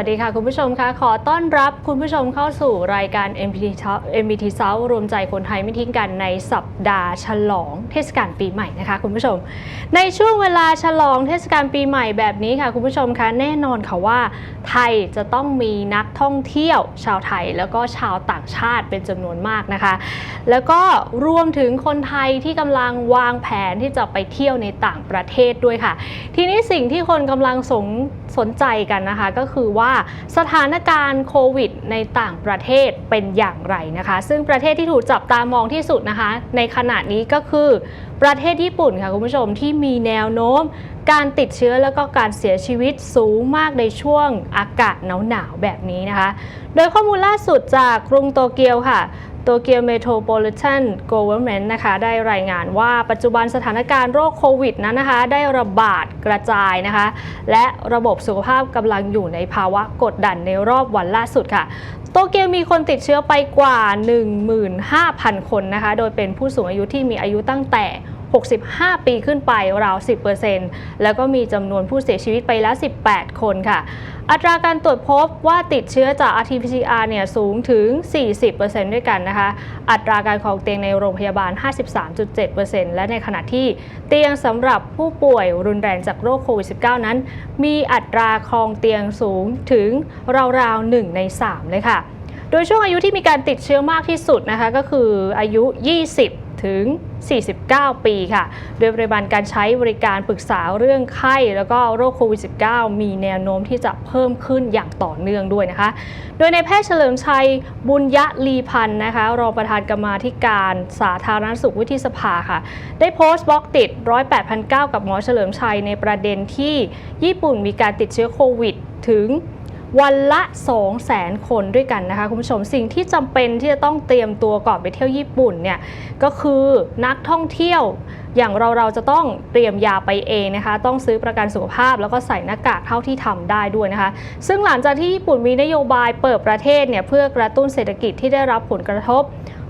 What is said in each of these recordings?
สวัสดีค่ะคุณผู้ชมคะขอต้อนรับคุณผู้ชมเข้าสู่รายการ MPT MPT South รวมใจคนไทยไม่ทิ้งกันในสัปดาห์ฉลองเทศกาลปีใหม่นะคะคุณผู้ชม ในช่วงเวลาฉลองเทศกาลปีใหม่แบบนี้ค่ะคุณผู้ชมคะแน่นอนค่ะว่า ไทยจะต้องมีนักท่องเที่ยว ชาวไทยแล้วก็ชาวต่างชาติเป็นจำนวนมากนะคะ แล้วก็รวมถึงคนไทยที่กำลังวางแผนที่จะไปเที่ยวในต่างประเทศด้วยค่ะ ทีนี้สิ่งที่คนกำลังสงสนใจกันนะคะ ก็คือว่าสถานการณ์โควิด ในต่างประเทศเป็นอย่างไรนะคะ ซึ่งประเทศที่ถูกจับตามองที่สุดนะคะ ในขณะนี้ก็คือประเทศญี่ปุ่นค่ะคุณผู้ชมที่มีแนวโน้มการติดเชื้อแล้วก็การเสียชีวิตสูงมากในช่วงอากาศหนาวๆแบบนี้นะคะ โดยข้อมูลล่าสุดจากกรุงโตเกียวค่ะโตเกียวเมโทรโพลิแทนก v เวอร์เมนต์นะคะได้รายงานว่าปัจจุบันสถานการณ์โรคโควิดนั้นนะคะได้ระบาดกระจายนะคะ และระบบสุขภาพกำลังอยู่ในภาวะกดดันในรอบวันล่าสุดค่ะ โตเกียวมีคนติดเชื้อไปกว่า 15,000 คนนะคะ โดยเป็นผู้สูงอายุที่มีอายุตั้งแต่ 65 ปีขึ้นไปราว 10%แล้วก็มีจำนวนผู้เสียชีวิตไปแล้ว 18 คนค่ะ อัตราการตรวจพบว่าติดเชื้อจาก RT-PCR เนี่ยสูงถึง 40%ด้วยกันนะคะ อัตราการครองเตียงในโรงพยาบาล 53.7%และในขณะที่เตียงสำหรับผู้ป่วยรุนแรงจากโรคโควิด -19 นั้น มีอัตราครองเตียงสูงถึงราวๆ 1 ใน 3 เลยค่ะ โดยช่วงอายุที่มีการติดเชื้อมากที่สุดนะคะก็คืออายุ 20 ถึง 49 ปีค่ะ โดยปริมาณการใช้บริการปรึกษาเรื่องไข้ แล้วก็โรคโควิด -19 มีแนวโน้มที่จะเพิ่มขึ้นอย่างต่อเนื่องด้วยนะคะ โดยในแพทย์เฉลิมชัยบุญยะลีพันธ์นะคะ รองประธานกรรมาธิการสาธารณสุขวิทยสภาค่ะ ได้โพสต์บล็อกติด 108,009กับหมอเฉลิมชัยในประเด็นที่ญี่ปุ่นมีการติดเชื้อโควิดถึง วันละ 2 0 0แสนคนด้วยกันนะคะคุณผู้ชมสิ่งที่จำเป็นที่จะต้องเตรียมตัวก่อนไปเที่ยวญี่ปุ่นเนี่ยก็คือนักท่องเที่ยวอย่างเราเราจะต้องเตรียมยาไปเองนะคะ ต้องซื้อประกันสุขภาพ แล้วก็ใส่หน้ากากเท่าที่ทำได้ด้วยนะคะ ซึ่งหลังจากที่ญี่ปุ่นมีนโยบายเปิดประเทศเนี่ยเพื่อกระตุ้นเศรษฐกิจที่ได้รับผลกระทบ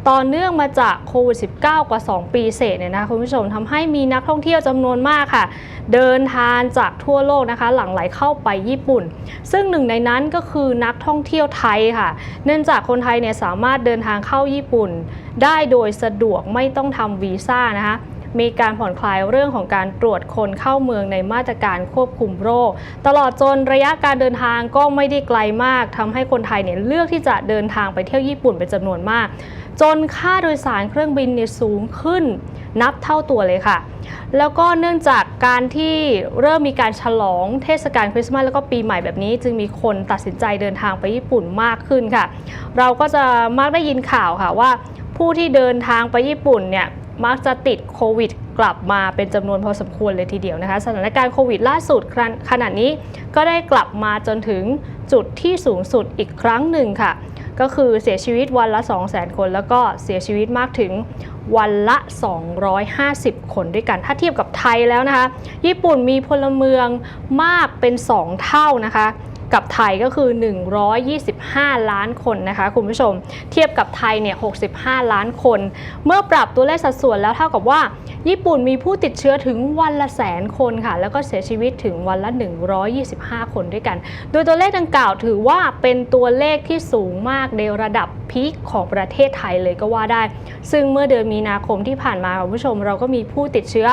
ต่อเนื่องมาจากโควิด -19 กว่า 2 ปีเศษเนี่ยนะคุณผู้ชมทำให้มีนักท่องเที่ยวจำนวนมากค่ะ เดินทางจากทั่วโลกนะคะ หลั่งไหลเข้าไปญี่ปุ่น ซึ่งหนึ่งในนั้นก็คือนักท่องเที่ยวไทยค่ะ เนื่องจากคนไทยเนี่ยสามารถเดินทางเข้าญี่ปุ่น ได้โดยสะดวกไม่ต้องทำวีซ่านะคะมีการผ่อนคลายเรื่องของการตรวจคนเข้าเมืองในมาตรการควบคุมโรค ตลอดจนระยะการเดินทางก็ไม่ได้ไกลมากทำให้คนไทยเนี่ยเลือกที่จะเดินทางไปเที่ยวญี่ปุ่นเป็นจำนวนมาก จนค่าโดยสารเครื่องบินเนี่ยสูงขึ้นนับเท่าตัวเลยค่ะ แล้วก็เนื่องจากการที่เริ่มมีการฉลองเทศกาลคริสต์มาสแล้วก็ปีใหม่แบบนี้ จึงมีคนตัดสินใจเดินทางไปญี่ปุ่นมากขึ้นค่ะ เราก็จะมักได้ยินข่าวค่ะว่าผู้ที่เดินทางไปญี่ปุ่นเนี่ยมักจะติดโควิดกลับมาเป็นจำนวนพอสมควรเลยทีเดียวนะคะ สถานการณ์โควิดล่าสุดขณะนี้ก็ได้กลับมาจนถึงจุดที่สูงสุดอีกครั้งหนึ่งค่ะ ก็คือเสียชีวิตวันละ 200,000 คน แล้วก็เสียชีวิตมากถึงวันละ 250 คนด้วยกัน ถ้าเทียบกับไทยแล้วนะคะ ญี่ปุ่นมีพลเมืองมากเป็น 2 เท่านะคะ กับไทยก็คือ 125 ล้านคนนะคะคุณผู้ชม เทียบกับไทยเนี่ย 65 ล้านคน เมื่อปรับตัวเลขสัดส่วนแล้วเท่ากับว่า ญี่ปุ่นมีผู้ติดเชื้อถึงวันละแสนคนค่ะ แล้วก็เสียชีวิตถึงวันละ 125 คนด้วยกัน โดยตัวเลขดังกล่าวถือว่าเป็นตัวเลขที่สูงมากในระดับพีคของประเทศไทยเลยก็ว่าได้ ซึ่งเมื่อเดือนมีนาคมที่ผ่านมาคุณผู้ชมเราก็มีผู้ติดเชื้อ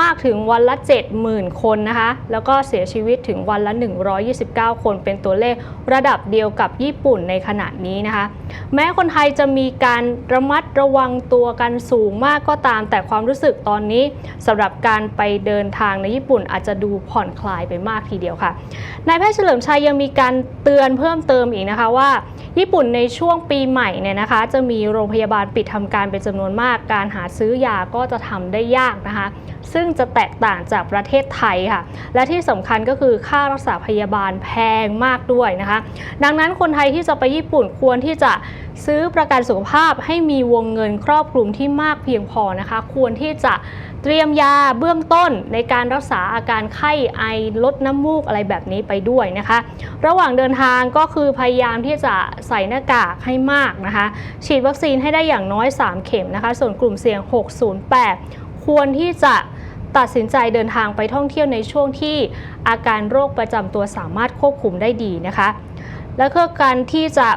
มากถึงวันละ 70,000 คนนะคะ แล้วก็เสียชีวิตถึงวันละ 129 คนเป็นตัวเลขระดับเดียวกับญี่ปุ่นในขณะนี้นะคะ แม้คนไทยจะมีการระมัดระวังตัวกันสูงมากก็ตาม แต่ความรู้สึกตอนนี้สำหรับการไปเดินทางในญี่ปุ่นอาจจะดูผ่อนคลายไปมากทีเดียวค่ะ นายแพทย์เฉลิมชัยยังมีการเตือนเพิ่มเติมอีกนะคะว่าญี่ปุ่นในช่วงปีใหม่เนี่ยนะคะ จะมีโรงพยาบาลปิดทำการเป็นจำนวนมาก การหาซื้อยาก็จะทำได้ยากนะคะซึ่งจะแตกต่างจากประเทศไทยค่ะ และที่สำคัญก็คือค่ารักษาพยาบาลแพงมากด้วยนะคะ ดังนั้นคนไทยที่จะไปญี่ปุ่นควรที่จะซื้อประกันสุขภาพให้มีวงเงินครอบคลุมที่มากเพียงพอนะคะ ควรที่จะเตรียมยาเบื้องต้นในการรักษาอาการไข้ไอลดน้ำมูกอะไรแบบนี้ไปด้วยนะคะ ระหว่างเดินทางก็คือพยายามที่จะใส่หน้ากากให้มากนะคะ ฉีดวัคซีนให้ได้อย่างน้อย 3 เข็มนะคะ ส่วนกลุ่มเสี่ยง 608 ควรที่จะ ตัดสินใจเดินทางไปท่องเที่ยวในช่วงที่อาการโรคประจำตัวสามารถควบคุมได้ดีนะคะ และก็การที่จะ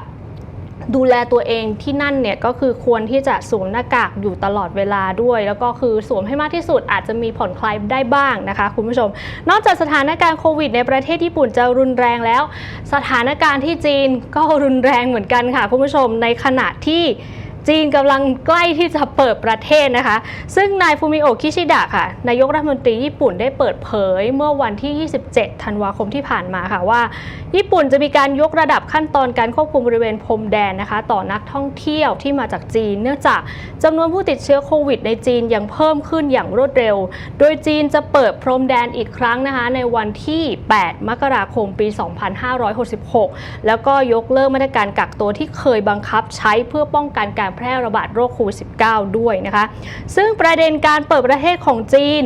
ดูแลตัวเองที่นั่นเนี่ยก็คือควรที่จะสวมหน้ากากอยู่ตลอดเวลาด้วย แล้วก็คือสวมให้มากที่สุดอาจจะมีผ่อนคลายได้บ้างนะคะ คุณผู้ชม นอกจากสถานการณ์โควิดในประเทศญี่ปุ่นจะรุนแรงแล้ว สถานการณ์ที่จีนก็รุนแรงเหมือนกันค่ะ คุณผู้ชมในขณะที่ จีนกำลังใกล้ที่จะเปิดประเทศนะคะ ซึ่งนายฟูมิโอะคิชิดะค่ะ นายกรัฐมนตรีญี่ปุ่นได้เปิดเผยเมื่อวันที่ 27 ธันวาคมที่ผ่านมาค่ะว่า ญี่ปุ่นจะมีการยกระดับขั้นตอนการควบคุมบริเวณพรมแดนนะคะ ต่อนักท่องเที่ยวที่มาจากจีน เนื่องจากจำนวนผู้ติดเชื้อโควิดในจีนยังเพิ่มขึ้นอย่างรวดเร็ว โดยจีนจะเปิดพรมแดนอีกครั้งนะคะ ในวันที่ 8 มกราคมปี 2566 แล้วก็ยกเลิกมาตรการกักตัวที่เคยบังคับใช้เพื่อป้องกันการแพร่ระบาดโรคโควิด -19 ด้วยนะคะ ซึ่งประเด็นการเปิดประเทศของจีน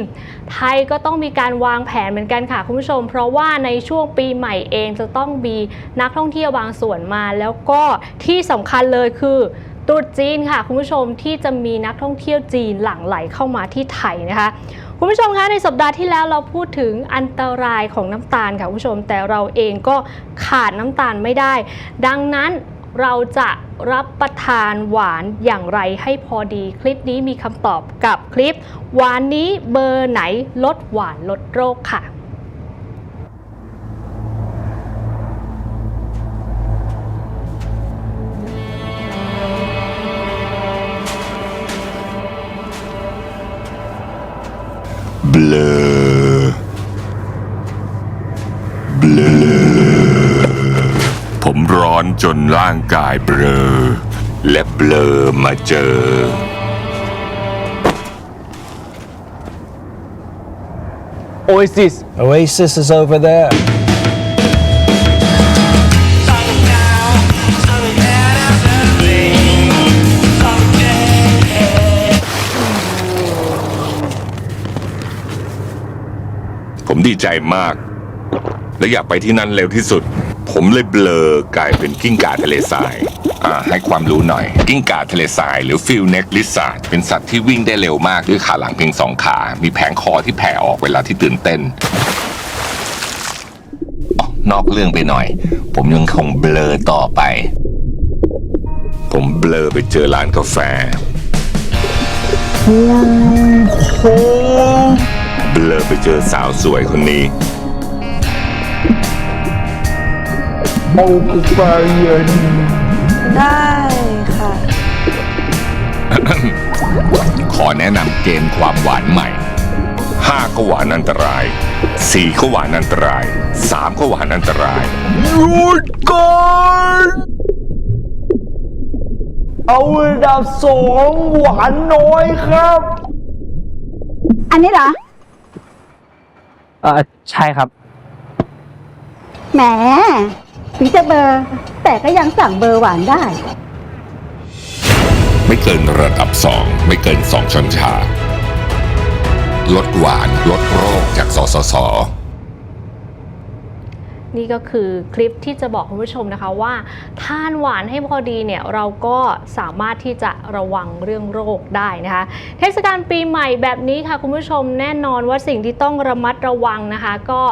ไทยก็ต้องมีการวางแผนเหมือนกันค่ะคุณผู้ชม เพราะว่าในช่วงปีใหม่เองจะต้องมีนักท่องเที่ยวบางส่วนมา แล้วก็ที่สำคัญเลยคือตรุษจีนค่ะคุณผู้ชมที่จะมีนักท่องเที่ยวจีนหลั่งไหลเข้ามาที่ไทยนะคะคุณผู้ชมคะในสัปดาห์ที่แล้วเราพูดถึงอันตรายของน้ำตาลค่ะคุณผู้ชมแต่เราเองก็ขาดน้ำตาลไม่ได้ ดังนั้น เราจะรับประทานหวานอย่างไรให้พอดี คลิปนี้มีคำตอบกับคลิป หวานนี้เบอร์ไหนลดหวานลดโรคค่ะเบลอ เบลอ ผมร้อนจนร่างกายเบลอ และเบลอมาเจอ Oasis. Oasis is over there.. ผมดีใจมาก และอยากไปที่นั่นเร็วที่สุด ผมเลยเบลอกลายเป็นกิ้งก่าทะเลทราย อ่าให้ความรู้หน่อย กิ้งก่าทะเลทรายหรือฟิลเน็กลิซาร์ดเป็นสัตว์ที่วิ่งได้เร็วมากด้วยขาหลังเพียงสองขา มีแผงคอที่แผ่ออกเวลาที่ตื่นเต้นอ๋อนอกเรื่องไปหน่อย ผมยังคงเบลอต่อไป ผมเบลอไปเจอร้านกาแฟเบลอไปเจอสาวสวยคนนี้ ได้ค่ะ ขอแนะนำเกมความหวานใหม่ 5 ก็หวานอันตราย 4 ก็หวานอันตราย 3 ก็หวานอันตรายหยุดก่อนเอาระดับสองหวานน้อยครับ อันนี้เหรอ เออใช่ครับ แหม ถึงจะเบอร์แต่ก็ยังสั่งเบอร์หวานได้ ไม่เกินระดับ 2 ไม่เกิน 2ช้อนชาลดหวานลดโรคจากสสส นี่ก็คือคลิปที่จะบอกคุณผู้ชมนะคะว่า ทานหวานให้พอดีเนี่ยเราก็สามารถที่จะระวังเรื่องโรคได้นะคะ เทศกาลปีใหม่แบบนี้ค่ะคุณผู้ชมแน่นอนว่าสิ่งที่ต้องระมัดระวังนะคะก็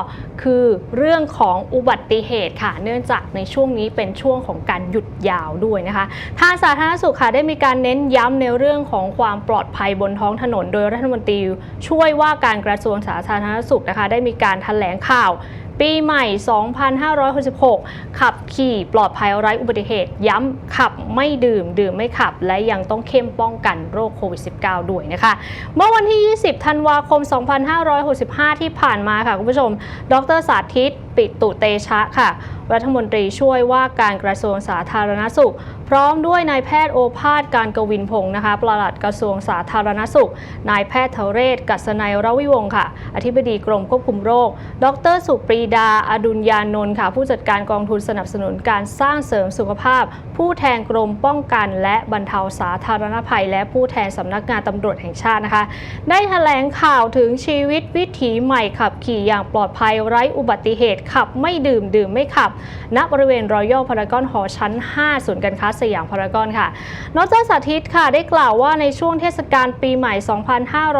คือเรื่องของอุบัติเหตุค่ะ เนื่องจากในช่วงนี้เป็นช่วงของการหยุดยาวด้วยนะคะทางสาธารณสุขค่ะได้มีการเน้นย้ำในเรื่องของความปลอดภัยบนท้องถนน โดยรัฐมนตรีช่วยว่าการกระทรวงสาธารณสุขนะคะ ได้มีการแถลงข่าว ปีใหม่ 2566 ขับขี่ปลอดภัยไร้อุบัติเหตุ ย้ำขับไม่ดื่ม ดื่มไม่ขับ และยังต้องเข้มป้องกันโรคโควิด -19 ด้วยนะคะ เมื่อวันที่ 20 ธันวาคม 2565 ที่ผ่านมาค่ะคุณผู้ชม ดรสาธิต ปิตุเตชะค่ะ รัฐมนตรีช่วยว่าการกระทรวงสาธารณสุข พร้อมด้วยนายแพทย์โอภาสการกวินพงศ์นะคะปลัดกระทรวงสาธารณสุข นายแพทย์เทเรศ กัศนัยรวิวงศ์ค่ะ อธิบดีกรมควบคุมโรค ดรสุปรีดา อดุลยานนท์ค่ะ ผู้จัดการกองทุนสนับสนุนการสร้างเสริมสุขภาพ ผู้แทนกรมป้องกัน และบรรเทาสาธารณภัย และผู้แทนสำนักงานตำรวจแห่งชาตินะคะ ได้แถลงข่าวถึงชีวิตวิถีใหม่ขับขี่อย่างปลอดภัยไร้อุบัติเหตุขับไม่ดื่มดื่มไม่ขับ ณบริเวณรอยัลพารากอนหอชั้น 5 ศูนย์การค้าสยามพารากอนค่ะ นอกจากสาธิตค่ะได้กล่าวว่าในช่วงเทศกาลปีใหม่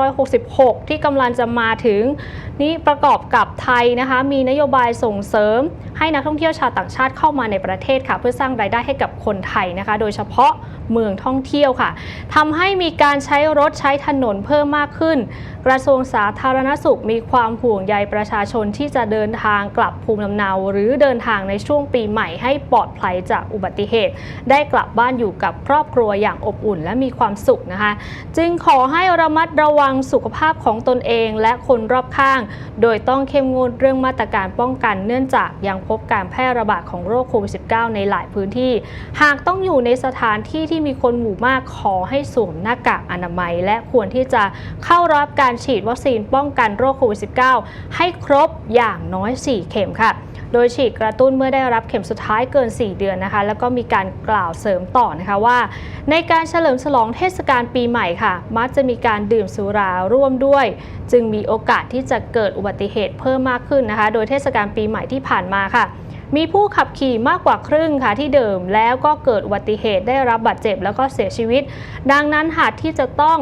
2566 ที่กำลังจะมาถึงนี้ประกอบกับไทยนะคะมีนโยบายส่งเสริม ให้นักท่องเที่ยวชาวต่างชาติเข้ามาในประเทศค่ะ เพื่อสร้างรายได้ให้กับคนไทยนะคะ โดยเฉพาะเมืองท่องเที่ยวค่ะทำให้มีการใช้รถใช้ถนนเพิ่มมากขึ้น กระทรวงสาธารณสุขมีความห่วงใยประชาชนที่จะเดินทางกลับภูมิลำเนา หรือเดินทางในช่วงปีใหม่ให้ปลอดภัยจากอุบัติเหตุ ได้กลับบ้านอยู่กับครอบครัวอย่างอบอุ่นและมีความสุขนะคะ จึงขอให้ระมัดระวังสุขภาพของตนเองและคนรอบข้าง โดยต้องเข้มงวดเรื่องมาตรการป้องกัน เนื่องจากยังพบการแพร่ระบาดของโรคโควิด -19 ในหลายพื้นที่ หากต้องอยู่ในสถานที่ที่มีคนหมู่มากขอให้สวมหน้ากากอนามัย และควรที่จะเข้ารับการฉีดวัคซีนป้องกันโรคโควิด -19 ให้ครบอย่างน้อย 4 เข็มค่ะ โดยฉีดกระตุ้นเมื่อได้รับเข็มสุดท้ายเกิน 4 เดือนนะคะ แล้วก็มีการกล่าวเสริมต่อนะคะว่า ในการเฉลิมฉลองเทศกาลปีใหม่ค่ะ มักจะมีการดื่มสุราร่วมด้วย จึงมีโอกาสที่จะเกิดอุบัติเหตุเพิ่มมากขึ้นนะคะ โดยเทศกาลปีใหม่ที่ผ่านมาค่ะมีผู้ขับขี่มากกว่าครึ่งค่ะที่เดิมแล้วก็เกิดอุบัติเหตุได้รับบาดเจ็บแล้วก็เสียชีวิต ดังนั้นหากที่จะต้อง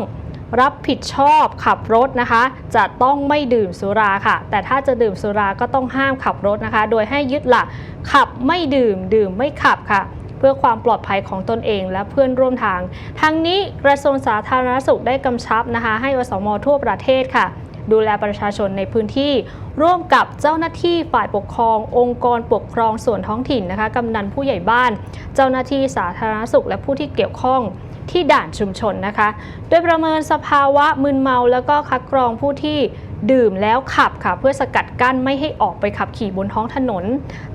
รับผิดชอบขับรถนะคะ จะต้องไม่ดื่มสุราค่ะ แต่ถ้าจะดื่มสุราก็ต้องห้ามขับรถนะคะ โดยให้ยึดหลักขับไม่ดื่ม ดื่มไม่ขับค่ะ เพื่อความปลอดภัยของตนเองและเพื่อนร่วมทาง ทั้งนี้กระทรวงสาธารณสุขได้กำชับนะคะ ให้อสมทั่วประเทศค่ะ ดูแลประชาชนในพื้นที่ ร่วมกับเจ้าหน้าที่ฝ่ายปกครอง องค์กรปกครองส่วนท้องถิ่นนะคะกำนันผู้ใหญ่บ้าน เจ้าหน้าที่สาธารณสุข และผู้ที่เกี่ยวข้อง ที่ด่านชุมชนนะคะ โดยประเมินสภาวะมึนเมาแล้วก็คัดกรองผู้ที่ ดื่มแล้วขับค่ะเพื่อสกัดกั้นไม่ให้ออกไปขับขี่บนท้องถนน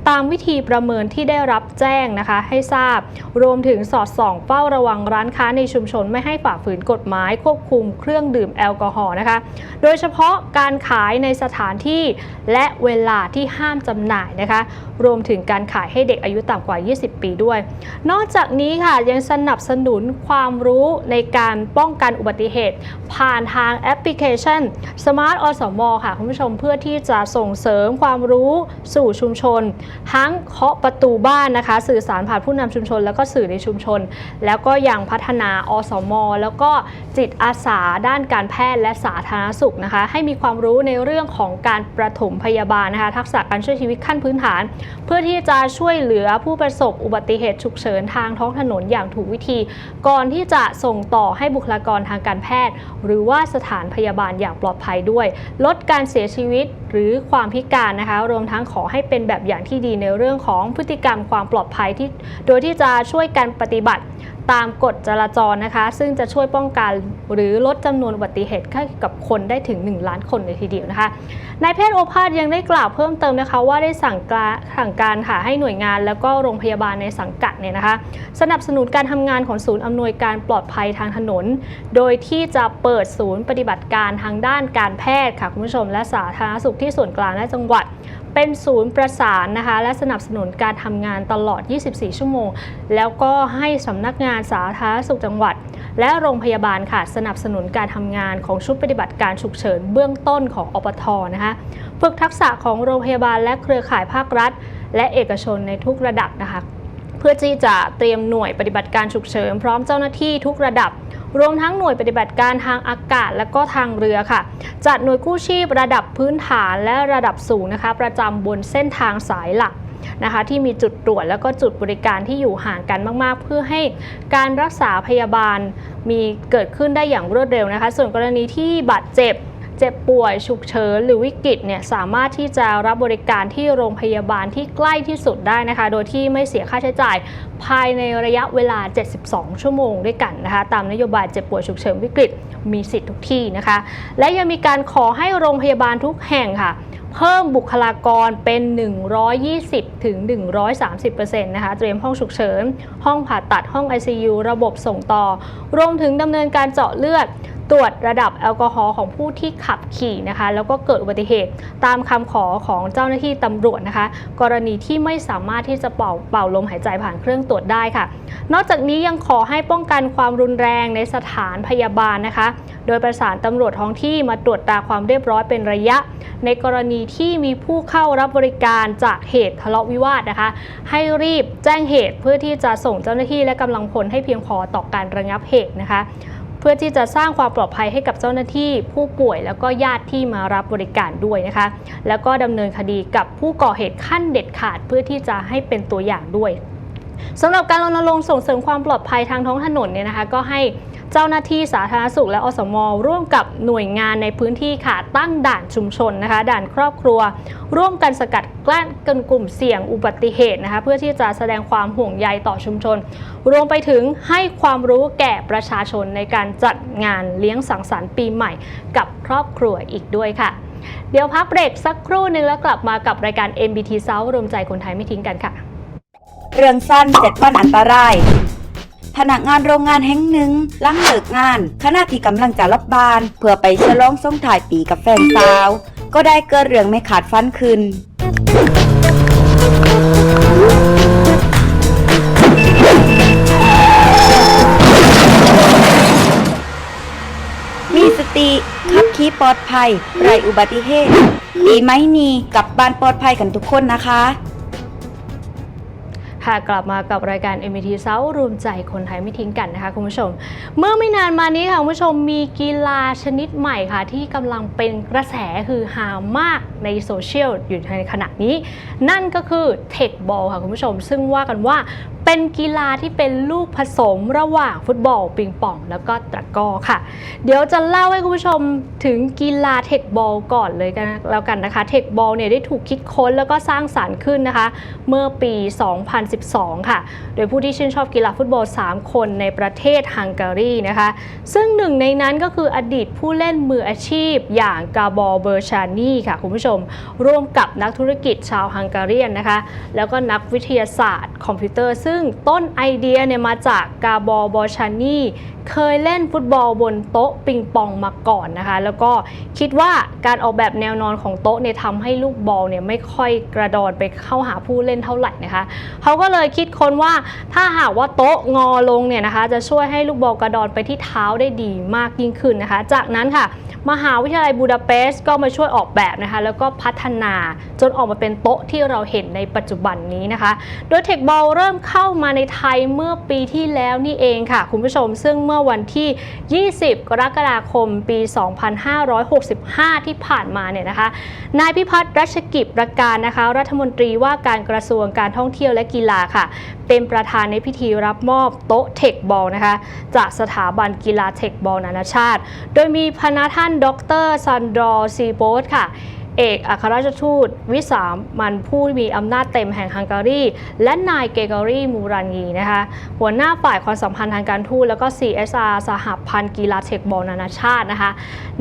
ตามวิธีประเมินที่ได้รับแจ้งนะคะ ให้ทราบ รวมถึงสอดส่องเฝ้าระวังร้านค้าในชุมชนไม่ให้ฝ่าฝืนกฎหมายควบคุมเครื่องดื่มแอลกอฮอล์นะคะ โดยเฉพาะการขายในสถานที่และเวลาที่ห้ามจำหน่ายนะคะ รวมถึงการขายให้เด็กอายุต่ำกว่า 20 ปีด้วย นอกจากนี้ค่ะยังสนับสนุนความรู้ในการป้องกันอุบัติเหตุ ผ่านทางแอปพลิเคชัน Smart สมค่ะคุณผู้ชมเพื่อที่จะส่งเสริมความรู้สู่ชุมชน ทั้งเคาะประตูบ้านนะคะ สื่อสารผ่านผู้นำชุมชน แล้วก็สื่อในชุมชน แล้วก็ยังพัฒนาอสม แล้วก็จิตอาสาด้านการแพทย์และสาธารณสุขนะคะ ให้มีความรู้ในเรื่องของการประถมพยาบาลนะคะ ทักษะการช่วยชีวิตขั้นพื้นฐาน เพื่อที่จะช่วยเหลือผู้ประสบอุบัติเหตุฉุกเฉินทางท้องถนนอย่างถูกวิธี ก่อนที่จะส่งต่อให้บุคลากรทางการแพทย์ หรือว่าสถานพยาบาลอย่างปลอดภัยด้วยลดการเสียชีวิตหรือความพิการนะคะ รวมทั้งขอให้เป็นแบบอย่างที่ดีในเรื่องของพฤติกรรมความปลอดภัยที่ โดยที่จะช่วยกันปฏิบัติ ตามกฎจราจรนะคะ ซึ่งจะช่วยป้องกันหรือลดจำนวนอุบัติเหตุให้กับคนได้ถึง 1 ล้านคนเลยทีเดียวนะคะนายแพทย์โอภาสยังได้กล่าวเพิ่มเติมนะคะ ว่าได้สั่งการสั่งการค่ะให้หน่วยงาน แล้วก็โรงพยาบาลในสังกัดเนี่ยนะคะ สนับสนุนการทำงานของศูนย์อำนวยการปลอดภัยทางถนน โดยที่จะเปิดศูนย์ปฏิบัติการทางด้านการแพทย์ค่ะคุณผู้ชมและสาธารณสุขที่ส่วนกลางและจังหวัด เป็นศูนย์ประสานนะคะ และสนับสนุนการทำงานตลอด 24 ชั่วโมง แล้วก็ให้สำนักงานสาธารณสุขจังหวัด และโรงพยาบาลค่ะ สนับสนุนการทำงานของชุดปฏิบัติการฉุกเฉินเบื้องต้นของอปทนะคะฝึกทักษะของโรงพยาบาลและเครือข่ายภาครัฐ และเอกชนในทุกระดับนะคะ เพื่อที่จะเตรียมหน่วยปฏิบัติการฉุกเฉิน พร้อมเจ้าหน้าที่ทุกระดับ รวมทั้งหน่วยปฏิบัติการทางอากาศและก็ทางเรือค่ะ จัดหน่วยกู้ชีพระดับพื้นฐานและระดับสูงนะคะ ประจำบนเส้นทางสายหลักนะคะที่มีจุดตรวจแล้วก็จุดบริการที่อยู่ห่างกันมากๆ เพื่อให้การรักษาพยาบาลมีเกิดขึ้นได้อย่างรวดเร็วนะคะ ส่วนกรณีที่บาดเจ็บ เจ็บป่วยฉุกเฉินหรือวิกฤตเนี่ยสามารถที่จะรับบริการที่โรงพยาบาลที่ใกล้ที่สุดได้นะคะ โดยที่ไม่เสียค่าใช้จ่ายภายในระยะเวลา 72 ชั่วโมงด้วยกันนะคะ ตามนโยบายเจ็บป่วยฉุกเฉินวิกฤตมีสิทธิ์ทุกที่นะคะ และยังมีการขอให้โรงพยาบาลทุกแห่งค่ะเพิ่มบุคลากรเป็น 120 ถึง 130%นะคะ เตรียมห้องฉุกเฉิน ห้องผ่าตัด ห้อง ICU ระบบส่งต่อ รวมถึงดำเนินการเจาะเลือด ตรวจระดับแอลกอฮอล์ของผู้ที่ขับขี่นะคะ แล้วก็เกิดอุบัติเหตุ ตามคำขอของเจ้าหน้าที่ตำรวจนะคะ กรณีที่ไม่สามารถที่จะเป่าเป่าลมหายใจผ่านเครื่องตรวจได้ค่ะ นอกจากนี้ยังขอให้ป้องกันความรุนแรงในสถานพยาบาลนะคะ โดยประสานตำรวจท้องที่มาตรวจตราความเรียบร้อยเป็นระยะ ในกรณีที่มีผู้เข้ารับบริการจากเหตุทะเลาะวิวาทนะคะ ให้รีบแจ้งเหตุเพื่อที่จะส่งเจ้าหน้าที่และกำลังพลให้เพียงพอต่อการระงับเหตุนะคะ เพื่อที่จะสร้างความปลอดภัยให้กับเจ้าหน้าที่ผู้ป่วยแล้วก็ญาติที่มารับบริการด้วยนะคะ แล้วก็ดำเนินคดีกับผู้ก่อเหตุขั้นเด็ดขาดเพื่อที่จะให้เป็นตัวอย่างด้วย สำหรับการรณรงค์ส่งเสริมความปลอดภัยทางท้องถนนเนี่ยนะคะ ก็ให้เจ้าหน้าที่สาธารณสุขและอสมร่วมกับหน่วยงานในพื้นที่ค่ะตั้งด่านชุมชนนะคะ ด่านครอบครัว ร่วมกันสกัดกลั้นกันกลุ่มเสี่ยงอุบัติเหตุนะคะ เพื่อที่จะแสดงความห่วงใยต่อชุมชน รวมไปถึงให้ความรู้แก่ประชาชนในการจัดงานเลี้ยงสังสรรค์ปีใหม่กับครอบครัวอีกด้วยค่ะ เดี๋ยวพักเบรกสักครู่นึงแล้วกลับมากับรายการ MBT South รวมใจคนไทยไม่ทิ้งกันค่ะ เรื่องสั้นเจ็ดวันอันตรายพนักงานโรงงานแห่งหนึ่งหลังเลิกงานขณะที่กำลังจะรับบาน เพื่อไปฉลองส่งถ่ายปีกับแฟนสาว ก็ได้เกิดเรื่องไม่ขาดฟันขึ้นมีสติขับขี่ปลอดภัยไรอุบัติเหตุปีไหมนี้กลับบ้านปลอดภัยกันทุกคนนะคะ ค่ะกลับมากับรายการ MT เซารวมใจคนไทยไม่ทิ้งกันนะคะคุณผู้ชม เมื่อไม่นานมานี้ค่ะคุณผู้ชมมีกีฬาชนิดใหม่ค่ะ ที่กำลังเป็นกระแสคือหามากในโซเชียลอยู่ในขณะนี้ นั่นก็คือเทคบอลค่ะคุณผู้ชม ซึ่งว่ากันว่าเป็นกีฬาที่เป็นลูกผสมระหว่างฟุตบอลปิงปอง แล้วก็ตะกร้อค่ะ เดี๋ยวจะเล่าให้คุณผู้ชมถึงกีฬาเทคบอลก่อนเลยกันแล้วกันนะคะ เทคบอลเนี่ยได้ถูกคิดค้นแล้วก็สร้างสารรค์ขึ้นนะคะ เมื่อปี 2012 ค่ะ โดยผู้ที่ชื่นชอบกีฬาฟุตบอล 3 คนในประเทศฮังการีนะคะ ซึ่งหนึ่งในนั้นก็คืออดีตผู้เล่นมืออาชีพอย่างกาบอลเบอร์ชานีค่ะคุณผู้ชม ร่วมกับนักธุรกิจชาวฮังการีนะคะ แล้วก็นักวิทยาศาสตร์คอมพิวเตอร์ซึ่งต้นไอเดียเนี่ยมาจากกาบอบอชานีเคยเล่นฟุตบอลบนโต๊ะปิงปองมาก่อนนะคะ แล้วก็คิดว่าการออกแบบแนวนอนของโต๊ะเนี่ยทำให้ลูกบอลเนี่ยไม่ค่อยกระดอนไปเข้าหาผู้เล่นเท่าไหร่นะคะเขาก็เลยคิดค้นว่าถ้าหากว่าโต๊ะงอลงเนี่ยนะคะ จะช่วยให้ลูกบอลกระดอนไปที่เท้าได้ดีมากยิ่งขึ้นนะคะ จากนั้นค่ะ มหาวิทยาลัยบูดาเปสต์ก็มาช่วยออกแบบนะคะ แล้วก็พัฒนาจนออกมาเป็นโต๊ะที่เราเห็นในปัจจุบันนี้นะคะ โดยเทคบอลเริ่มเข้าามาในไทยเมื่อปีที่แล้วนี่เองค่ะ คุณผู้ชมซึ่งเมื่อวันที่ 20 กรกฎาคมปี 2565 ที่ผ่านมาเนี่ยนะคะ นายพิพัฒน์รัชกิจประการนะคะ รัฐมนตรีว่าการกระทรวงการท่องเที่ยวและกีฬาค่ะ เป็นประธานในพิธีรับมอบโต๊ะเทคบอลนะคะ จากสถาบันกีฬาเทคบอลนานาชาติ โดยมีพนักท่าน ดรซันดรซีโบสค่ะ เอกอัครราชทูต วิสามันผู้มีอำนาจเต็มแห่งฮังการี และนายเกกอรีมูรานีนะคะหัวหน้าฝ่ายความสัมพันธ์ทางการทูตแล้วก็ CSR สหพันธ์กีฬาเทคบอลนานาชาตินะคะ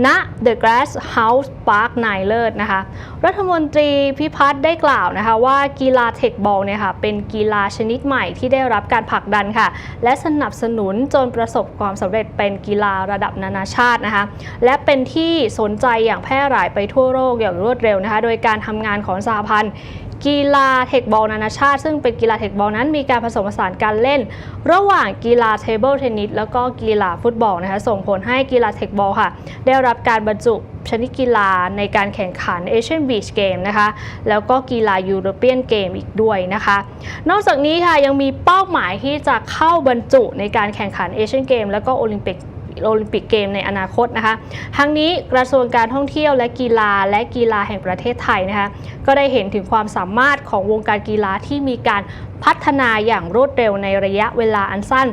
ณ The Grass House Park นายเลิศนะคะรัฐมนตรีพิพัฒน์ได้กล่าวนะคะว่ากีฬาเทคบอลเนี่ยค่ะเป็นกีฬาชนิดใหม่ที่ได้รับการผลักดันค่ะ และสนับสนุนจนประสบความสำเร็จเป็นกีฬาระดับนานาชาตินะคะและเป็นที่สนใจอย่างแพร่หลายไปทั่วโลกอย่างรวดเร็วนะคะ โดยการทำงานของสหพันธ์กีฬาเทคบอลนานาชาติ ซึ่งเป็นกีฬาเทคบอลนั้นมีการผสมผสานการเล่น ระหว่างกีฬาเทเบิลเทนนิสแล้วก็กีฬาฟุตบอลนะคะส่งผลให้กีฬาเทคบอลค่ะ ได้รับการบรรจุชนิดกีฬาในการแข่งขันเอเชียนบีชเกมนะคะแล้วก็กีฬายูโรเปียนเกมอีกด้วยนะคะ นอกจากนี้ค่ะยังมีเป้าหมายที่จะเข้าบรรจุในการแข่งขันเอเชียนเกมแล้วก็โอลิมปิก โอลิมปิกเกมในอนาคตนะคะทั้งนี้กระทรวงการท่องเที่ยวและกีฬาและกีฬาแห่งประเทศไทยนะคะก็ได้เห็นถึงความสามารถของวงการกีฬาที่มีการพัฒนาอย่างรวดเร็วในระยะเวลาอันสั้น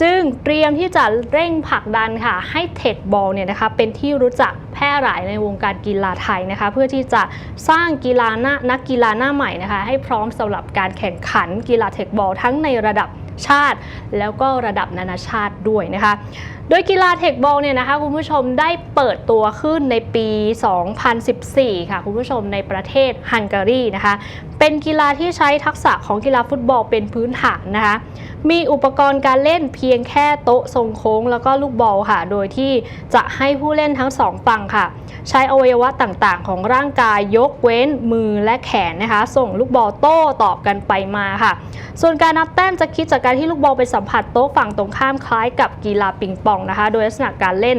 จึงเตรียมที่จะเร่งผลักดันค่ะ ให้เทคบอลเนี่ยนะคะเป็นที่รู้จักแพร่หลายในวงการกีฬาไทยนะคะเพื่อที่จะสร้างกีฬาหน้านักกีฬาหน้าใหม่นะคะให้พร้อมสำหรับการแข่งขันกีฬาเทคบอลทั้งในระดับชาติ แล้วก็ระดับนานาชาติด้วยนะคะ ดยกีฬาเทคบอลเนี่ยนะคะคุณผู้ชมได้เปิดตัวขึ้นในปี 2014 ค่ะคุณผู้ชมในประเทศฮังการีนะคะ เป็นกีฬาที่ใช้ทักษะของกีฬาฟุตบอลเป็นพื้นฐานนะคะ มีอุปกรณ์การเล่นเพียงแค่โต๊ะทรงโค้งแล้วก็ลูกบอลค่ะ โดยที่จะให้ผู้เล่นทั้งสองฝั่งค่ะ ใช้อวัยวะต่างๆ ของร่างกายยกเว้นมือและแขนนะคะ ส่งลูกบอลโต้ตอบกันไปมาค่ะ ส่วนการนับแต้มจะคิดจากการที่ลูกบอลไปสัมผัสโต๊ะฝั่งตรงข้ามคล้ายกับกีฬาปิงปองนะคะโดยลักษณะการเล่น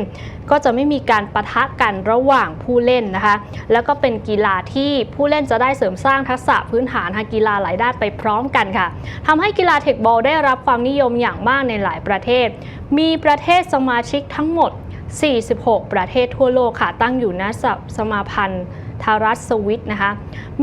ก็จะไม่มีการปะทะกันระหว่างผู้เล่นนะคะ แล้วก็เป็นกีฬาที่ผู้เล่นจะได้เสริมสร้างทักษะพื้นฐานทางกีฬาหลายด้านไปพร้อมกันค่ะทำให้กีฬาเทคบอลได้รับความนิยมอย่างมากในหลายประเทศ มีประเทศสมาชิกทั้งหมด 46 ประเทศทั่วโลกค่ะตั้งอยู่ณสสมาพันธ์ ทารัสสวิตนะคะ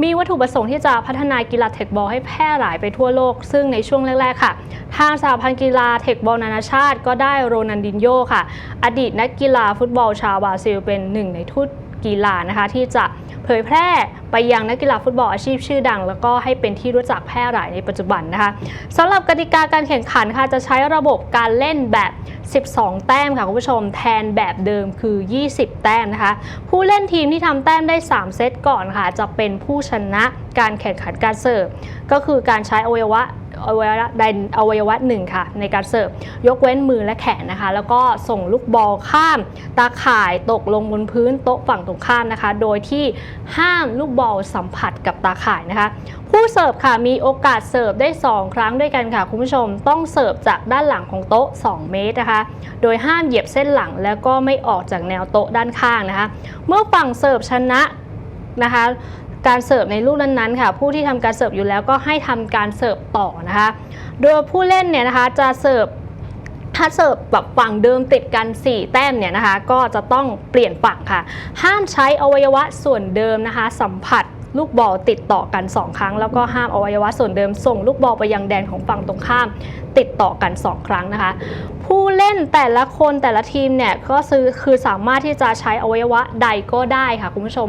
มีวัตถุประสงค์ที่จะพัฒนากีฬาเทคบอลให้แพร่หลายไปทั่วโลก ซึ่งในช่วงแรก ๆ ค่ะทางสหพันธ์กีฬาเทคบอลนานาชาติก็ได้โรนันดินโยค่ะ อดีตนักกีฬาฟุตบอลชาวบราซิลเป็นหนึ่งในทูต กีฬานะคะที่จะเผยแพร่ไปยังนักกีฬาฟุตบอลอาชีพชื่อดัง แล้วก็ให้เป็นที่รู้จักแพร่หลายในปัจจุบันนะคะสำหรับกติกาการแข่งขันค่ะจะใช้ระบบการเล่นแบบ 12 แต้มค่ะคุณผู้ชมแทนแบบเดิมคือ 20 แต้มนะคะ ผู้เล่นทีมที่ทำแต้มได้ 3 เซตก่อนค่ะจะเป็นผู้ชนะการแข่งขันการเสิร์ฟก็คือการใช้อวัยวะ อวัยวะใดอวัยวะหนึ่งค่ะ ในการเสิร์ฟยกเว้นมือและแขนนะคะ แล้วก็ส่งลูกบอลข้าม ตาข่ายตกลงบนพื้นโต๊ะฝั่งตรงข้ามนะคะ โดยที่ห้ามลูกบอลสัมผัสกับตาข่ายนะคะ ผู้เสิร์ฟค่ะมีโอกาสเสิร์ฟได้ 2 ครั้งด้วยกันค่ะคุณผู้ชมต้องเสิร์ฟจากด้านหลังของโต๊ะ 2 เมตรนะคะ โดยห้ามเหยียบเส้นหลังแล้วก็ไม่ออกจากแนวโต๊ะด้านข้างนะคะ เมื่อฝั่งเสิร์ฟชนะนะคะ การเสิร์ฟในลูกนั้นๆค่ะ ผู้ที่ทำการเสิร์ฟอยู่แล้วก็ให้ทำการเสิร์ฟต่อนะคะ โดยผู้เล่นเนี่ยนะคะจะเสิร์ฟถ้าเสิร์ฟแบบฝั่งเดิมติดกัน 4 แต้มเนี่ยนะคะ ก็จะต้องเปลี่ยนฝั่งค่ะ ห้ามใช้อวัยวะส่วนเดิมนะคะ สัมผัสลูกบอลติดต่อกัน 2 ครั้ง แล้วก็ห้ามอวัยวะส่วนเดิมส่งลูกบอลไปยังแดนของฝั่งตรงข้าม ติดต่อกัน 2 ครั้งนะคะ ผู้เล่นแต่ละคนแต่ละทีมเนี่ยก็คือคือสามารถที่จะใช้อวัยวะใดก็ได้ค่ะคุณผู้ชม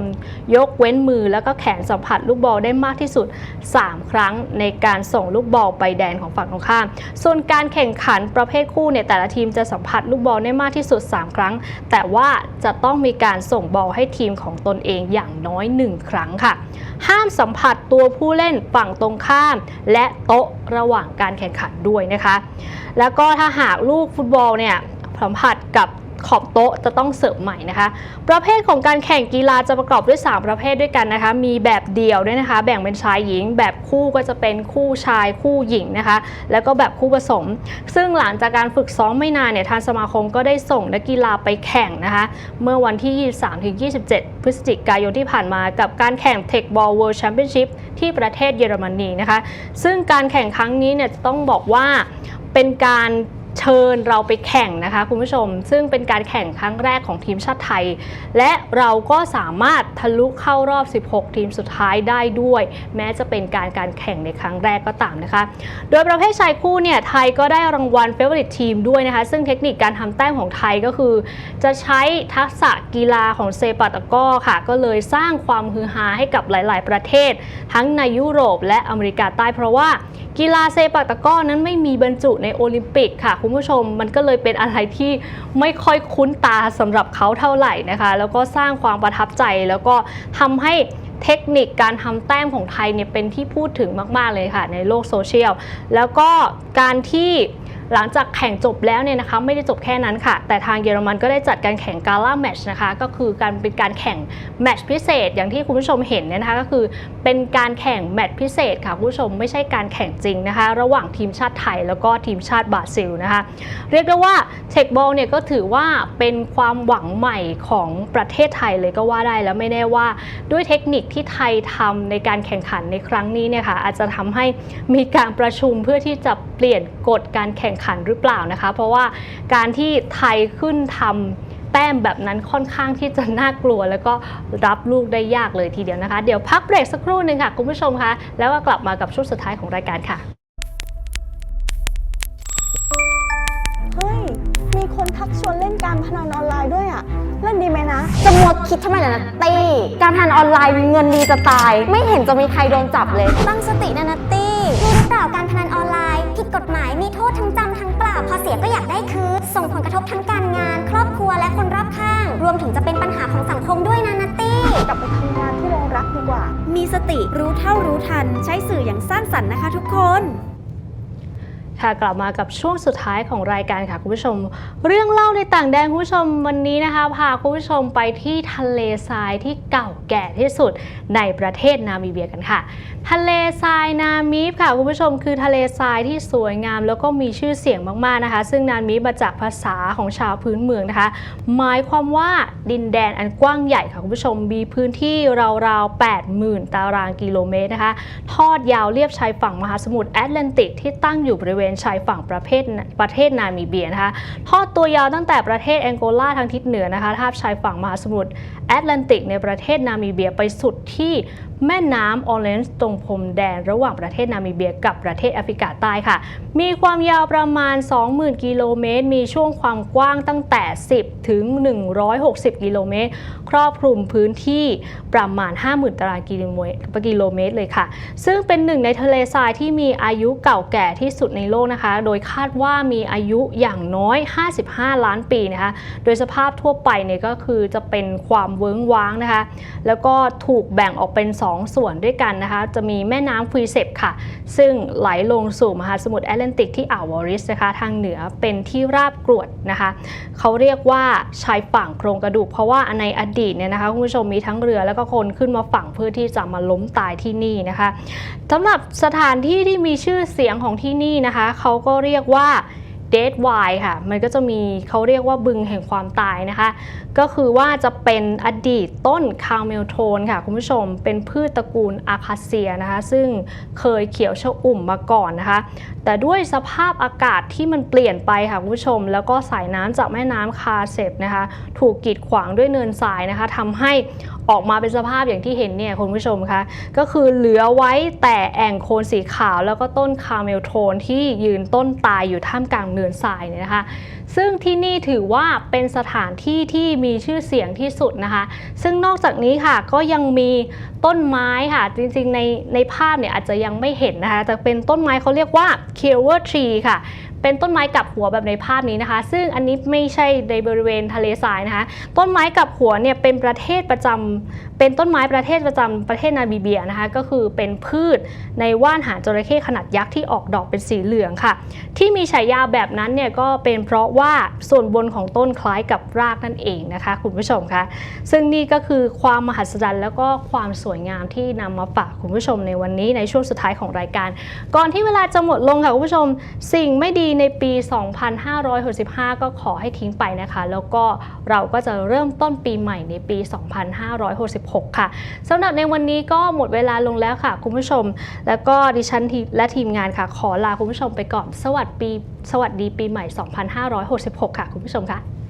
ยกเว้นมือแล้วก็แขนสัมผัสลูกบอลได้มากที่สุด 3 ครั้งในการส่งลูกบอลไปแดนของฝั่งตรงข้าม ส่วนการแข่งขันประเภทคู่เนี่ยแต่ละทีมจะสัมผัสลูกบอลได้มากที่สุด 3 ครั้ง แต่ว่าจะต้องมีการส่งบอลให้ทีมของตนเองอย่างน้อย 1 ครั้งค่ะ ห้ามสัมผัสตัวผู้เล่นฝั่งตรงข้าม และโต๊ะระหว่างการแข่งขันด้วยนะคะ แล้วก็ถ้าหากลูกฟุตบอลเนี่ยสัมผัสกับ ขอบโต๊ะจะต้องเสิร์ฟใหม่นะคะ ประเภทของการแข่งกีฬาจะประกอบด้วย 3 ประเภทด้วยกันนะคะ มีแบบเดี่ยวด้วยนะคะ แบ่งเป็นชายหญิง แบบคู่ก็จะเป็นคู่ชายคู่หญิงนะคะ แล้วก็แบบคู่ผสม ซึ่งหลังจากการฝึกซ้อมไม่นานเนี่ยทางสมาคมก็ได้ส่งนักกีฬาไปแข่งนะคะ เมื่อวันที่ 23-27 พฤศจิกายนที่ผ่านมากับการแข่ง Tech Ball World Championship ที่ประเทศเยอรมนีนะคะ ซึ่งการแข่งครั้งนี้เนี่ยจะต้องบอกว่าเป็นการ เชิญเราไปแข่งนะคะคุณผู้ชม ซึ่งเป็นการแข่งครั้งแรกของทีมชาติไทย และเราก็สามารถทะลุเข้ารอบ 16 ทีมสุดท้ายได้ด้วย แม้จะเป็นการการแข่งในครั้งแรกก็ตามนะคะ โดยประเภทชายคู่เนี่ยไทยก็ได้รางวัล Favorite Team ด้วยนะคะ ซึ่งเทคนิคการทำแต้มของไทยก็คือ จะใช้ทักษะกีฬาของเซปัตะก้อค่ะ ก็เลยสร้างความฮือฮาให้กับหลาย ๆ ประเทศ ทั้งในยุโรปและอเมริกาใต้เพราะว่ากีฬาเซปัตะก้อนั้นไม่มีบรรจุในโอลิมปิกค่ะคุณผู้ชมมันก็เลยเป็นอะไรที่ไม่ค่อยคุ้นตาสำหรับเขาเท่าไหร่นะคะ แล้วก็สร้างความประทับใจแล้วก็ทำให้เทคนิคการทำแต้มของไทยเนี่ยเป็นที่พูดถึงมาก ๆ เลยค่ะในโลกโซเชียล แล้วก็การที่ หลังจากแข่งจบแล้วเนี่ยนะคะไม่ได้จบแค่นั้นค่ะ แต่ทางเยอรมันก็ได้จัดการแข่งกาล่าแมชนะคะก็คือการเป็นการแข่งแมชพิเศษ อย่างที่คุณผู้ชมเห็นเนี่ยนะคะก็คือเป็นการแข่งแมชพิเศษค่ะคุณผู้ชมไม่ใช่การแข่งจริงนะคะ ระหว่างทีมชาติไทยแล้วก็ทีมชาติบราซิลนะคะ เรียกได้ว่าเทคบอลเนี่ยก็ถือว่าเป็นความหวังใหม่ของประเทศไทยเลยก็ว่าได้แล้วไม่แน่ว่า ด้วยเทคนิคที่ไทยทำในการแข่งขันในครั้งนี้เนี่ยค่ะอาจจะทำให้มีการประชุมเพื่อที่จะเปลี่ยนกฎการแข่งขันหรือเปล่านะคะ เพราะว่าการที่ไทยขึ้นทำแต้มแบบนั้นค่อนข้างที่จะน่ากลัว แล้วก็รับลูกได้ยากเลยทีเดียวนะคะ เดี๋ยวพักเบรกสักครู่หนึ่งค่ะ คุณผู้ชมคะ แล้วก็กลับมากับช่วงสุดท้ายของรายการค่ะ เฮ้ย มีคนทักชวนเล่นการพนันออนไลน์ด้วยอะเล่นดีไหมนะ จะมัวคิดทำไมล่ะนัตตี้ การพนันออนไลน์เงินดีจะตาย ไม่เห็นจะมีใครโดนจับเลย ตั้งสตินะนัตตี้รู้หรือเปล่าการพนันออนไลน์ ผิดกฎหมายมีโทษทั้งจำทั้งปรับพอเสียก็อยากได้คืนส่งผลกระทบทั้งการงาน ครอบครัวและคนรอบข้าง รวมถึงจะเป็นปัญหาของสังคมด้วยนะนัตตี้กลับไปทำงานที่โรงรักดีกว่า มีสติรู้เท่ารู้ทัน ใช้สื่ออย่างสร้างสรรค์นะคะทุกคน ค่ะกลับมากับช่วงสุดท้ายของรายการค่ะคุณผู้ชม เรื่องเล่าในต่างแดนคุณผู้ชมวันนี้นะคะพาคุณผู้ชมไปที่ทะเลทรายที่เก่าแก่ที่สุดในประเทศนามิเบียกันค่ะ ทะเลทรายนามิฟค่ะคุณผู้ชมคือทะเลทรายที่สวยงาม แล้วก็มีชื่อเสียงมากๆนะคะ ซึ่งนามิฟมาจากภาษาของชาวพื้นเมืองนะคะ หมายความว่าดินแดนอันกว้างใหญ่ค่ะคุณผู้ชมมีพื้นที่ราวๆ80,000 ตารางกิโลเมตรนะคะ ทอดยาวเรียบชายฝั่งมหาสมุทรแอตแลนติกที่ตั้งอยู่บริเวณชายฝั่งประเทศประเทศนามิเบียนะคะทอดตัวยาวตั้งแต่ประเทศแองโกลาทางทิศเหนือนะคะทาบชายฝั่งมหาสมุทรแอตแลนติกในประเทศนามิเบียไปสุดที่แม่น้ำออเรนจ์ตรงพรมแดนระหว่างประเทศนามิเบียกับประเทศแอฟริกาใต้ค่ะ มีความยาวประมาณ 20,000 กิโลเมตร มีช่วงความกว้างตั้งแต่ 10 ถึง 160 กิโลเมตร ครอบคลุมพื้นที่ประมาณ 50,000 ตารางกิโลเมตรเมตรเลยค่ะ ซึ่งเป็นหนึ่งในทะเลทรายที่มีอายุเก่าแก่ที่สุดในโลกนะคะ โดยคาดว่ามีอายุอย่างน้อย 55 ล้านปีนะคะ โดยสภาพทั่วไปเนี่ยก็คือจะเป็นความเวิ้งว้างนะคะ แล้วก็ถูกแบ่งออกเป็น2ส่วนด้วยกันนะคะ จะมีแม่น้ำฟรีเซปค่ะ ซึ่งไหลลงสู่มหาสมุทรแอตแลนติกที่อ่าววอริสนะคะ ทางเหนือเป็นที่ราบกรวดนะคะ เขาเรียกว่าชายฝั่งโครงกระดูก เพราะว่าในอดีตเนี่ยนะคะคุณผู้ชมมีทั้งเรือแล้วก็คนขึ้นมาฝั่งเพื่อที่จะมาล้มตายที่นี่นะคะสำหรับสถานที่ที่มีชื่อเสียงของที่นี่นะคะ เขาก็เรียกว่า เดดไวค่ะ มันก็จะมีเขาเรียกว่าบึงแห่งความตายนะคะ ก็คือว่าจะเป็นอดีตต้นคาร์เมลโทนค่ะ คุณผู้ชม เป็นพืชตระกูลอาคาเซียนะคะ ซึ่งเคยเขียวชอุ่มมาก่อนนะคะ แต่ด้วยสภาพอากาศที่มันเปลี่ยนไปค่ะคุณผู้ชม แล้วก็สายน้ำจากแม่น้ำคาเซปนะคะ ถูกกีดขวางด้วยเนินทรายนะคะทำให้ ออกมาเป็นสภาพอย่างที่เห็นเนี่ยคุณผู้ชมคะก็คือเหลือไว้แต่แอ่งโคลนสีขาว แล้วก็ต้นคาเมลโทนที่ยืนต้นตายอยู่ท่ามกลางเนินทรายเนี่ยนะคะ ซึ่งที่นี่ถือว่าเป็นสถานที่ที่มีชื่อเสียงที่สุดนะคะ ซึ่งนอกจากนี้ค่ะก็ยังมีต้นไม้ค่ะจริงๆในในภาพเนี่ยอาจจะยังไม่เห็นนะคะแต่เป็นต้นไม้เขาเรียกว่า k i l w e r tree ค่ะ เป็นต้นไม้กับหัวแบบในภาพนี้นะคะ ซึ่งอันนี้ไม่ใช่ในบริเวณทะเลทรายนะคะ ต้นไม้กับหัวเนี่ยเป็นประเทศประจำเป็นต้นไม้ประเทศประจำประเทศนามิเบียนะคะ ก็คือเป็นพืชในว่านหางจระเข้ขนาดยักษ์ที่ออกดอกเป็นสีเหลืองค่ะ ที่มีฉายาแบบนั้นเนี่ยก็เป็นเพราะว่าส่วนบนของต้นคล้ายกับรากนั่นเองนะคะ คุณผู้ชมคะซึ่งนี่ก็คือความมหัศจรรย์แล้วก็ความสวยงามที่นำมาฝากคุณผู้ชมในวันนี้ในช่วงสุดท้ายของรายการ ก่อนที่เวลาจะหมดลงค่ะคุณผู้ชม สิ่งไม่ดีในปี 2565 ก็ขอให้ทิ้งไปนะคะ แล้วก็เราก็จะเริ่มต้นปีใหม่ในปี 2566 ค่ะสำหรับในวันนี้ก็หมดเวลาลงแล้วค่ะ คุณผู้ชม แล้วก็ดิฉันและทีมงานค่ะ ขอลาคุณผู้ชมไปก่อน สวัสดี สวัสดีปีใหม่ 2566 ค่ะ คุณผู้ชมค่ะ